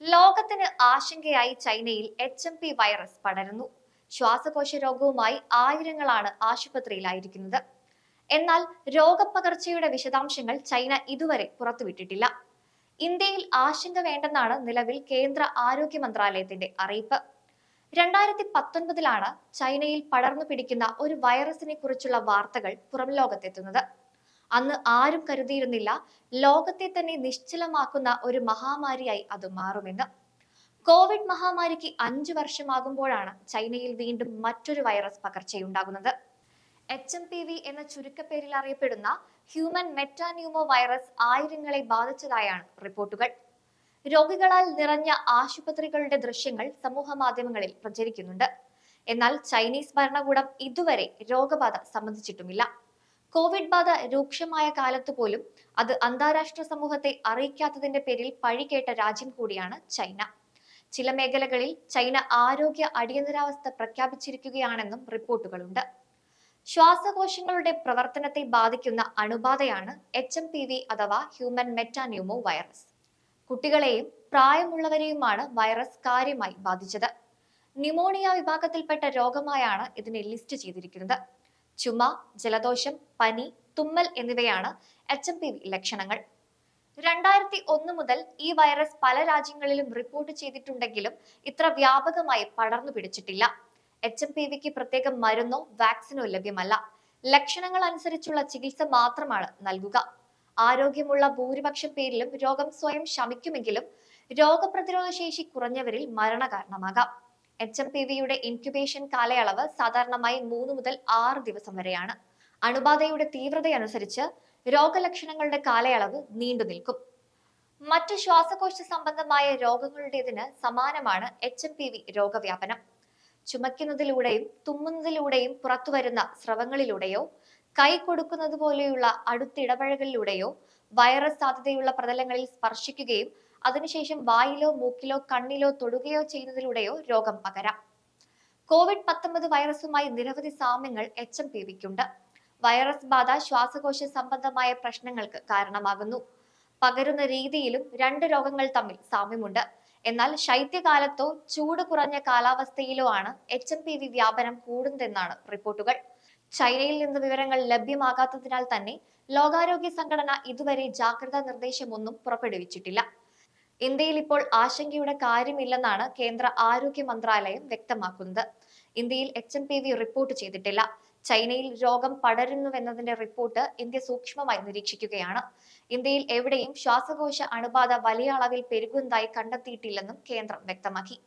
ലോകത്തിന് ആശങ്കയായി ചൈനയിൽ എച്ച് എം പി വൈറസ് പടരുന്നു. ശ്വാസകോശ രോഗവുമായി ആയിരങ്ങളാണ് ആശുപത്രിയിലായിരിക്കുന്നത്. എന്നാൽ രോഗപകർച്ചയുടെ വിശദാംശങ്ങൾ ചൈന ഇതുവരെ പുറത്തുവിട്ടിട്ടില്ല. ഇന്ത്യയിൽ ആശങ്ക വേണ്ടെന്നാണ് നിലവിൽ കേന്ദ്ര ആരോഗ്യ മന്ത്രാലയത്തിന്റെ അറിയിപ്പ്. രണ്ടായിരത്തി പത്തൊൻപതിലാണ് ചൈനയിൽ പടർന്നു പിടിക്കുന്ന ഒരു വൈറസിനെ കുറിച്ചുള്ള വാർത്തകൾ പുറം ലോകത്തെത്തുന്നത്. അന്ന് ആരും കരുതിയിരുന്നില്ല ലോകത്തെ തന്നെ നിശ്ചലമാക്കുന്ന ഒരു മഹാമാരിയായി അത് മാറുമെന്ന്. കോവിഡ് മഹാമാരിക്ക് അഞ്ചു വർഷമാകുമ്പോഴാണ് ചൈനയിൽ വീണ്ടും മറ്റൊരു വൈറസ് പകർച്ചയുണ്ടാകുന്നത്. എച്ച് എം പി വി എന്ന ചുരുക്കപ്പേരിൽ അറിയപ്പെടുന്ന ഹ്യൂമൻ മെറ്റാന്യൂമോ വൈറസ് ആയിരങ്ങളെ ബാധിച്ചതായാണ് റിപ്പോർട്ടുകൾ. രോഗികളാൽ നിറഞ്ഞ ആശുപത്രികളുടെ ദൃശ്യങ്ങൾ സമൂഹ മാധ്യമങ്ങളിൽ പ്രചരിക്കുന്നുണ്ട്. എന്നാൽ ചൈനീസ് ഭരണകൂടം ഇതുവരെ രോഗബാധ സംബന്ധിച്ചിട്ടുമില്ല. കോവിഡ് ബാധ രൂക്ഷമായ കാലത്ത് പോലും അത് അന്താരാഷ്ട്ര സമൂഹത്തെ അറിയിക്കാത്തതിന്റെ പേരിൽ പഴികേട്ട രാജ്യം കൂടിയാണ് ചൈന. ചില മേഖലകളിൽ ചൈന ആരോഗ്യ അടിയന്തരാവസ്ഥ പ്രഖ്യാപിച്ചിരിക്കുകയാണെന്നും റിപ്പോർട്ടുകളുണ്ട്. ശ്വാസകോശങ്ങളുടെ പ്രവർത്തനത്തെ ബാധിക്കുന്ന അണുബാധയാണ് എച്ച് എം പി വി അഥവാ ഹ്യൂമൻ മെറ്റാന്യൂമോ വൈറസ്. കുട്ടികളെയും പ്രായമുള്ളവരെയുമാണ് വൈറസ് കാര്യമായി ബാധിച്ചത്. ന്യൂമോണിയ വിഭാഗത്തിൽപ്പെട്ട രോഗമായാണ് ഇതിനെ ലിസ്റ്റ് ചെയ്തിരിക്കുന്നത്. ചുമ ജലദോഷം പനി തുമ്മൽ എന്നിവയാണ് എച്ച് എം പി വി ലക്ഷണങ്ങൾ. രണ്ടായിരത്തി ഒന്ന് മുതൽ ഈ വൈറസ് പല രാജ്യങ്ങളിലും റിപ്പോർട്ട് ചെയ്തിട്ടുണ്ടെങ്കിലും ഇത്ര വ്യാപകമായി പടർന്നു പിടിച്ചിട്ടില്ല. എച്ച് എം പി വിക്ക് പ്രത്യേകം മരുന്നോ വാക്സിനോ ലഭ്യമല്ല. ലക്ഷണങ്ങൾ അനുസരിച്ചുള്ള ചികിത്സ മാത്രമാണ് നൽകുക. ആരോഗ്യമുള്ള ഭൂരിപക്ഷം പേരിലും രോഗം സ്വയം ശമിക്കുമെങ്കിലും രോഗപ്രതിരോധ ശേഷി കുറഞ്ഞവരിൽ മരണകാരണമാകാം. എച്ച് എം പി വിയുടെ ഇൻക്യുബേഷൻ കാലയളവ് സാധാരണമായി മൂന്ന് മുതൽ ആറ് ദിവസം വരെയാണ്. അണുബാധയുടെ തീവ്രതയനുസരിച്ച് രോഗലക്ഷണങ്ങളുടെ കാലയളവ് നീണ്ടു നിൽക്കും. മറ്റ് ശ്വാസകോശ സംബന്ധമായ രോഗങ്ങളുടേതിന് സമാനമാണ് എച്ച് എം പി വി രോഗവ്യാപനം. ചുമയ്ക്കുന്നതിലൂടെയും തുമ്മുന്നതിലൂടെയും പുറത്തുവരുന്ന സ്രവങ്ങളിലൂടെയോ കൈ കൊടുക്കുന്നത് പോലെയുള്ള അടുത്തിടപഴകലിലൂടെയോ വൈറസ് സാധ്യതയുള്ള പ്രതലങ്ങളിൽ സ്പർശിക്കുകയും അതിനുശേഷം വായിലോ മൂക്കിലോ കണ്ണിലോ തൊടുകയോ ചെയ്യുന്നതിലൂടെയോ രോഗം പകരാം. കോവിഡ് പത്തൊമ്പത് വൈറസുമായി നിരവധി സാമ്യങ്ങൾ എച്ച് എം പി വിക്കുണ്ട് വൈറസ് ബാധ ശ്വാസകോശ സംബന്ധമായ പ്രശ്നങ്ങൾക്ക് കാരണമാകുന്നു. പകരുന്ന രീതിയിലും രണ്ട് രോഗങ്ങൾ തമ്മിൽ സാമ്യമുണ്ട്. എന്നാൽ ശൈത്യകാലത്തോ ചൂട് കുറഞ്ഞ കാലാവസ്ഥയിലോ ആണ് എച്ച് എം പി വി വ്യാപനം കൂടുന്നതെന്നാണ് റിപ്പോർട്ടുകൾ. ചൈനയിൽ നിന്ന് വിവരങ്ങൾ ലഭ്യമാകാത്തതിനാൽ തന്നെ ലോകാരോഗ്യ സംഘടന ഇതുവരെ ജാഗ്രതാ നിർദ്ദേശമൊന്നും പുറപ്പെടുവിച്ചിട്ടില്ല. ഇന്ത്യയിൽ ഇപ്പോൾ ആശങ്കയുടെ കാര്യമില്ലെന്നാണ് കേന്ദ്ര ആരോഗ്യ മന്ത്രാലയം വ്യക്തമാക്കുന്നത്. ഇന്ത്യയിൽ H M P V report ചെയ്തിട്ടില്ല. ചൈനയിൽ രോഗം പടരുന്നുവെന്നതിന്റെ റിപ്പോർട്ട് ഇന്ത്യ സൂക്ഷ്മമായി നിരീക്ഷിക്കുകയാണ്. ഇന്ത്യയിൽ എവിടെയും ശ്വാസകോശ അണുബാധ വലിയ അളവിൽ പെരുകുന്നതായി കണ്ടെത്തിയിട്ടില്ലെന്നും കേന്ദ്രം വ്യക്തമാക്കി.